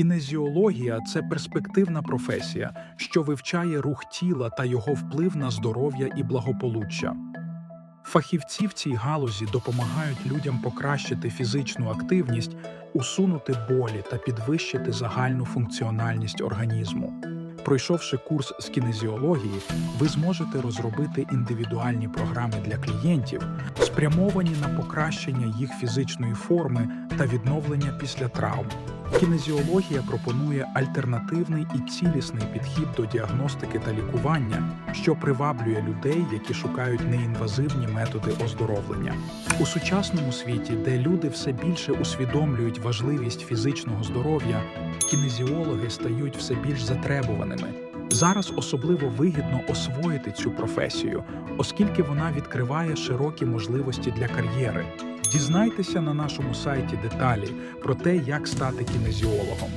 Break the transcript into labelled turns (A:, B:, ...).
A: Кінезіологія це перспективна професія, що вивчає рух тіла та його вплив на здоров'я і благополуччя. Фахівці в цій галузі допомагають людям покращити фізичну активність, усунути болі та підвищити загальну функціональність організму. Пройшовши курс з кінезіології, ви зможете розробити індивідуальні програми для клієнтів, спрямовані на покращення їх фізичної форми та відновлення після травм. Кінезіологія пропонує альтернативний і цілісний підхід до діагностики та лікування, що приваблює людей, які шукають неінвазивні методи оздоровлення. У сучасному світі, де люди все більше усвідомлюють важливість фізичного здоров'я, кінезіологи стають все більш затребуваними. Зараз особливо вигідно освоїти цю професію, оскільки вона відкриває широкі можливості для кар'єри. Дізнайтеся на нашому сайті деталі про те, як стати кінезіологом.